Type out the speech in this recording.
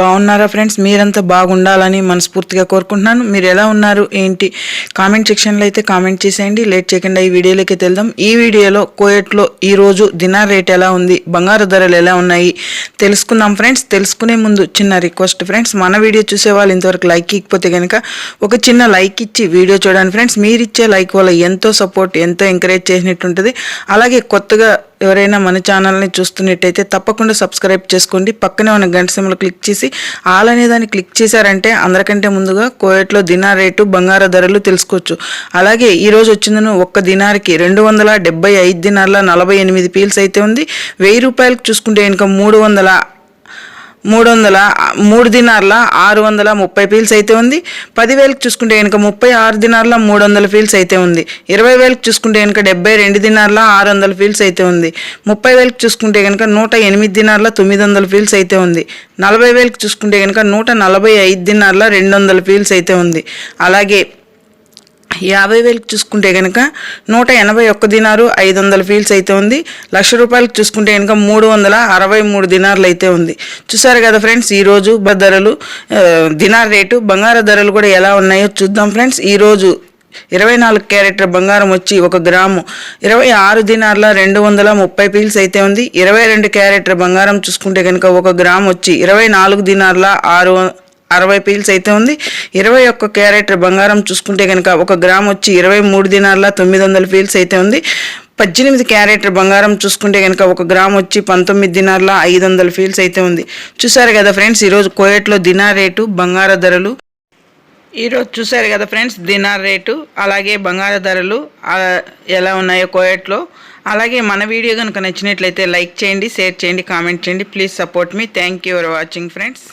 బాగున్నారా ఫ్రెండ్స్? మీరంతా బాగుండాలని మనస్ఫూర్తిగా కోరుకుంటున్నాను. మీరు ఎలా ఉన్నారు? ఏంటి? కామెంట్ సెక్షన్లో అయితే కామెంట్ చేసేయండి. లేట్ చేయకుండా ఈ వీడియోలోకి వెళ్దాం. ఈ వీడియోలో కోయట్లో ఈరోజు దినార్ రేట్ ఎలా ఉంది? బంగారు ధరలు ఎలా ఉన్నాయి? తెలుసుకుందాం ఫ్రెండ్స్. తెలుసుకునే ముందు చిన్న రిక్వెస్ట్ ఫ్రెండ్స్. మన వీడియో చూసే వాళ్ళు ఇంతవరకు లైక్ ఇకపోతే కనుక ఒక చిన్న లైక్ ఇచ్చి వీడియో చూడండి ఫ్రెండ్స్. మీరు ఇచ్చే లైక్ వల్ల ఎంతో సపోర్ట్ ఎంతో ఎంకరేజ్ చేసినట్టు ఉంటుంది. అలాగే కొత్తగా ఎవరైనా మన ఛానల్ని చూస్తున్నట్టయితే తప్పకుండా సబ్స్క్రైబ్ చేసుకోండి. పక్కనే ఉన్న గంట సింబల్ క్లిక్ వచ్చేసి ఆల్ అనే దాన్ని క్లిక్ చేశారంటే అందరికంటే ముందుగా కోయట్లో దినార్ రేటు బంగారు ధరలు తెలుసుకోవచ్చు. అలాగే ఈ రోజు వచ్చిందను ఒక్క దినార్కి రెండు వందల డెబ్బై ఐదు దినార్ల నలభై ఎనిమిది పీల్స్ అయితే ఉంది. వెయ్యి రూపాయలకు చూసుకుంటే ఇంకా మూడు వందల మూడు వందల మూడు దినార్ల ఆరు వందల ముప్పై పీల్స్ అయితే ఉంది. పదివేలకు చూసుకుంటే కనుక ముప్పై ఆరు దినార్ల మూడు వందల ఫీల్స్ అయితే ఉంది. ఇరవై వేలకు చూసుకుంటే కనుక డెబ్బై రెండు దినార్ల ఆరు వందల ఫీల్స్ అయితే ఉంది. ముప్పై వేలకు చూసుకుంటే కనుక నూట ఎనిమిది దినార్ల తొమ్మిది వందల ఫీల్స్ అయితే ఉంది. నలభై వేలకు చూసుకుంటే కనుక నూట నలభై ఐదు దినార్ల రెండు వందల ఫీల్స్ అయితే ఉంది. అలాగే యాభై వేలకు చూసుకుంటే కనుక నూట ఎనభై ఒక్క దినారు ఐదు వందల ఫీల్స్ అయితే ఉంది. లక్ష రూపాయలకు చూసుకుంటే కనుక మూడు వందల అరవై మూడు దినార్లు అయితే ఉంది. చూసారు కదా ఫ్రెండ్స్ ఈరోజు ధరలు దినార్ రేటు బంగారు ధరలు కూడా ఎలా ఉన్నాయో చూద్దాం ఫ్రెండ్స్. ఈరోజు ఇరవై నాలుగు క్యారెట్ల బంగారం వచ్చి ఒక గ్రాము ఇరవై ఆరు దినార్ల రెండు వందల ముప్పై పీల్స్ అయితే ఉంది. ఇరవై రెండు క్యారెట్ల బంగారం చూసుకుంటే కనుక ఒక గ్రామ్ వచ్చి ఇరవై నాలుగు దినార్ల ఆరు అరవై పీల్స్ అయితే ఉంది. ఇరవై ఒక్క క్యారెట్ బంగారం చూసుకుంటే కనుక ఒక గ్రామ్ వచ్చి ఇరవై మూడు దినాల తొమ్మిది వందల పీల్స్ అయితే ఉంది. పద్దెనిమిది క్యారెట్ బంగారం చూసుకుంటే కనుక ఒక గ్రామ్ వచ్చి పంతొమ్మిది దినార్ల ఐదు వందల ఫీల్స్ అయితే ఉంది. చూసారు కదా ఫ్రెండ్స్ ఈరోజు కోయట్లో దినార్ రేటు బంగార ధరలు. ఈరోజు చూసారు కదా ఫ్రెండ్స్ దినార్ రేటు అలాగే బంగార ధరలు ఎలా ఉన్నాయో కోయట్లో. అలాగే మన వీడియో కనుక నచ్చినట్లయితే లైక్ చేయండి షేర్ చేయండి కామెంట్ చేయండి. Please support me. Thank you for watching friends.